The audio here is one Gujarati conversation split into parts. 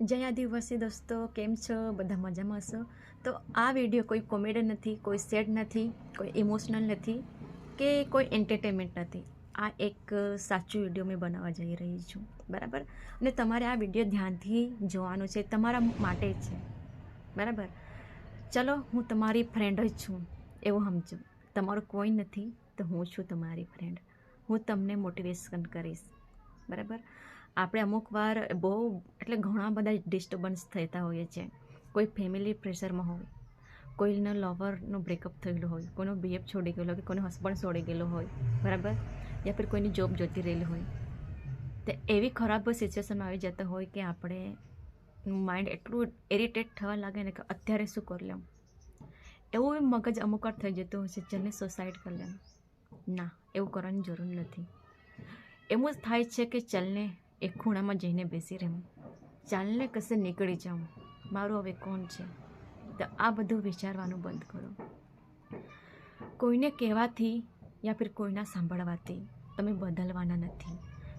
જય આદિવાસી દોસ્તો, કેમ છો? બધા મજામાં છો તો આ વીડિયો કોઈ કોમેડી નથી, કોઈ સેડ નથી, કોઈ ઇમોશનલ નથી કે કોઈ એન્ટરટેનમેન્ટ નથી. આ એક સાચું વીડિયો મેં બનાવવા જઈ રહી છું, બરાબર? અને તમારે આ વીડિયો ધ્યાનથી જોવાનો છે, તમારા માટે છે, બરાબર? ચલો, હું તમારી ફ્રેન્ડ જ છું, એવું સમજો. તમારું કોઈ નથી, તો હું છું તમારી ફ્રેન્ડ હું તમને મોટિવેશન કરીશ, બરાબર? આપણે અમુક વાર બહુ, એટલે ઘણા બધા ડિસ્ટર્બન્સ થતા હોઈએ છીએ. કોઈ ફેમિલી પ્રેશરમાં હોય, કોઈના લવરનું બ્રેકઅપ થયેલું હોય, કોઈનો બીએફ છોડી ગયેલો હોય કે કોઈનો હસબન્ડ છોડી ગયેલો હોય, બરાબર? યા ફિર કોઈની જોબ જોતી રહેલી હોય. તો એવી ખરાબ સિચ્યુએશનમાં આવી જતા હોય કે આપણે માઇન્ડ એટલું ઇરિટેટ થવા લાગે ને કે અત્યારે શું કરી લઉં? એવું મગજ અમુક વાર થઈ જતું હોય છે ચલને સુસાઇડ કરી લેમ ના, એવું કરવાની જરૂર નથી. એવું જ થાય છે કે ચલને એક ખૂણામાં જઈને બેસી રહેવું ચાલને કશે નીકળી જાઉં? મારું હવે કોણ છે? તો આ બધું વિચારવાનું બંધ કરો. કોઈને કહેવાથી યા ફિર કોઈના સાંભળવાથી તમે બદલવાના નથી.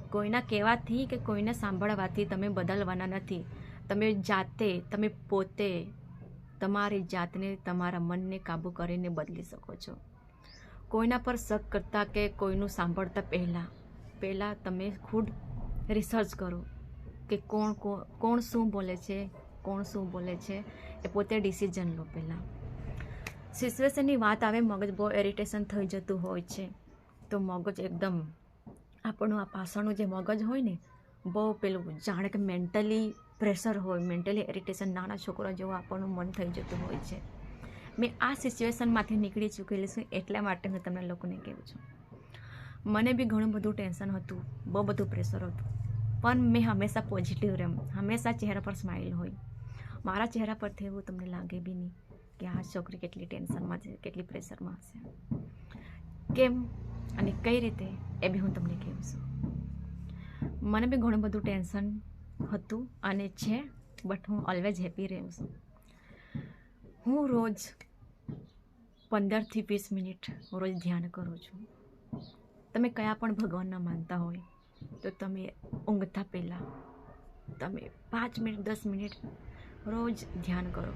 કોઈના કહેવાથી કે કોઈને સાંભળવાથી તમે બદલવાના નથી. તમે જાતે, તમે પોતે તમારી જાતને તમારા મનને કાબૂ કરીને બદલી શકો છો. કોઈના પર શક કરતાં કે કોઈનું સાંભળતા પહેલાં પહેલાં તમે ખુદ રિસર્ચ કરો કે કોણ કોણ શું બોલે છે, કોણ શું બોલે છે, એ પોતે ડિસિઝન લો પહેલાં. સિચ્યુએશનની વાત આવે, મગજ બહુ એરિટેશન થઈ જતું હોય છે, તો મગજ એકદમ આપણું આ પાછળનું જે મગજ હોય ને, બહુ પેલું જાણે કે મેન્ટલી પ્રેશર હોય મેન્ટલી એરિટેશન નાના છોકરા જેવું આપણનું મન થઈ જતું હોય છે. મેં આ સિચ્યુએશનમાંથી નીકળી ચૂકેલી છું, એટલા માટે હું તમને લોકોને કહું છું. મને બી ઘણું બધું ટેન્શન હતું, બહુ બધું પ્રેશર હતું. પણ મેં હંમેશા પોઝિટિવ રહેમ હંમેશા ચહેરા પર સ્માઇલ હોય. મારા ચહેરા પરથી એવું તમને લાગે બી નહીં કે આ છોકરી કેટલી ટેન્શનમાં છે, કેટલી પ્રેશરમાં હશે કેમ અને કઈ રીતે એ બી હું તમને કહું છું મને બી ઘણું બધું ટેન્શન હતું અને છે બટ હું ઓલવેઝ હેપી રહું છું. હું રોજ પંદરથી વીસ મિનિટ રોજ ધ્યાન કરું છું. તમે કયા પણ ભગવાનના માનતા હોય, તો તમે ઊંઘતા પહેલાં તમે પાંચ મિનિટ, દસ મિનિટ રોજ ધ્યાન કરો.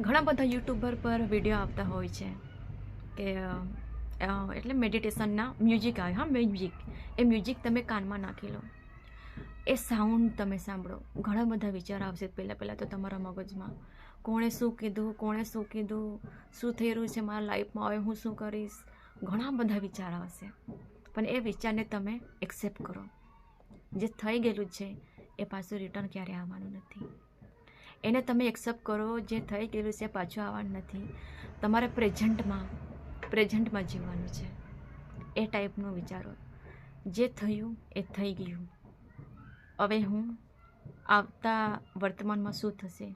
ઘણા બધા યુટ્યુબર પર વીડિયો આવતા હોય છે કે એટલે મેડિટેશનના મ્યુઝિક આવે. હા, મ્યુઝિક. એ મ્યુઝિક તમે કાનમાં નાખી લો. એ સાઉન્ડ તમે સાંભળો. ઘણા બધા વિચાર આવશે પહેલાં પહેલાં તો તમારા મગજમાં. કોણે શું કીધું? કોણે શું કીધું? શું થઈ રહ્યું છે મારા લાઈફમાં? હવે હું શું કરીશ? ઘણા બધા વિચાર આવશે પણ એ વિચારને તમે એક્સેપ્ટ કરો. જે થઈ ગયેલું છે, એ પાછું રિટર્ન ક્યારે આવવાનું નથી. એને તમે એક્સેપ્ટ કરો, જે થઈ ગયેલું છે પાછું આવવાનું નથી. તમારે પ્રેઝન્ટમાં પ્રેઝન્ટમાં જીવવાનું છે. એ ટાઈપનું વિચારો. જે થયું, એ થઈ ગયું. હવે હું આવતા વર્તમાનમાં શું થશે,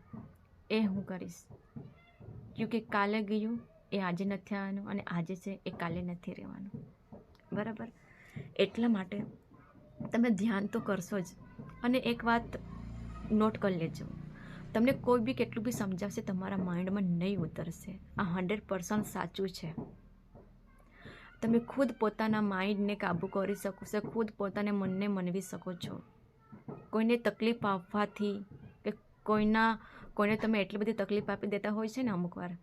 એ હું કરીશ. કે કાલે ગયું એ આજે નથી આવવાનું અને આજે છે એ કાલે નથી રહેવાનું. બરાબર? એટલા માટે તમે ધ્યાન તો કરશો જ. અને એક વાત નોટ કરી લેજો. તમને કોઈ બી કેટલું બી સમજાવશે તમારા માઇન્ડમાં નહીં ઉતરશે. આ હંડ્રેડ પર્સન્ટ સાચું છે. તમે ખુદ પોતાના માઇન્ડને કાબૂ કરી શકો છો, ખુદ પોતાને મનને મનવી શકો છો. કોઈને તકલીફ આપવાથી કે કોઈના, કોઈને તમે એટલી બધી તકલીફ આપી દેતા હોય છે ને અમુક વાર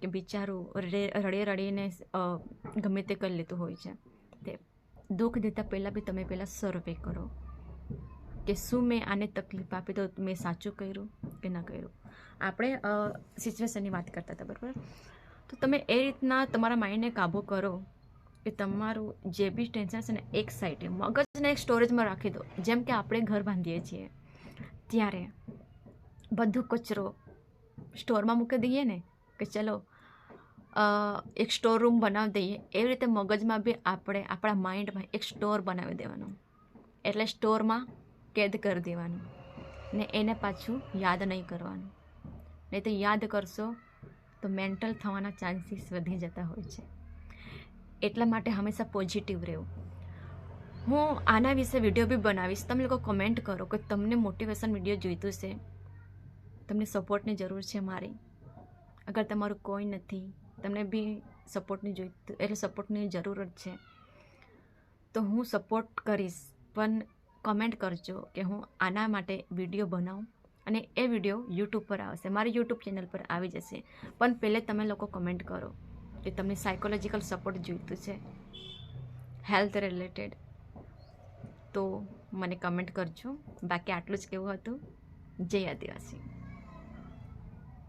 કે બિચારું રડે રડે, રડીને ગમે તે કરી લેતું હોય છે. તે દુઃખ દેતા પહેલાં બી તમે પહેલાં સર્વે કરો. કે શું મેં આને તકલીફ આપી તો મેં સાચું કર્યું કે ન કર્યું? આપણે સિચ્યુએશનની વાત કરતા હતા, બરાબર? તો તમે એ રીતના તમારા માઇન્ડને કાબૂ કરો કે તમારું જે બી ટેન્શન છે ને એક સાઈડે મગજને એક સ્ટોરેજમાં રાખી દો. જેમ કે આપણે ઘર બાંધીએ છીએ. ત્યારે બધું કચરો સ્ટોરમાં મૂકી દઈએ ને કે ચલો એક સ્ટોર રૂમ બનાવી દઈએ. એવી રીતે મગજમાં બી આપણે, આપણા માઇન્ડમાં એક સ્ટોર બનાવી દેવાનો. એટલે સ્ટોરમાં કેદ કરી દેવાનું. ને એને પાછું યાદ નહીં કરવાનું. નહીં તો યાદ કરશો તો મેન્ટલ થવાના ચાન્સીસ વધી જતા હોય છે. એટલા માટે હંમેશા પોઝિટિવ રહેવું. હું આના વિશે વીડિયો બી બનાવીશ. તમે લોકો કમેન્ટ કરો કે તમને મોટિવેશન વીડિયો જોઈતું છે તમને સપોર્ટની જરૂર છે મારી. અગર તમારું કોઈ નથી, તમને બી સપોર્ટની જોઈતું એટલે સપોર્ટની જરૂરત છે. તો હું સપોર્ટ કરીશ, પણ કમેન્ટ કરજો કે હું આના માટે વીડિયો બનાવું અને એ વીડિયો યુટ્યુબ પર આવશે. મારી યુટ્યુબ ચેનલ પર આવી જશે. પણ પહેલે તમે લોકો કમેન્ટ કરો કે તમને સાયકોલોજીકલ સપોર્ટ જોઈતું છે હેલ્થ રિલેટેડ તો મને કમેન્ટ કરજો. બાકી આટલું જ કેવું હતું. જય આદિવાસી.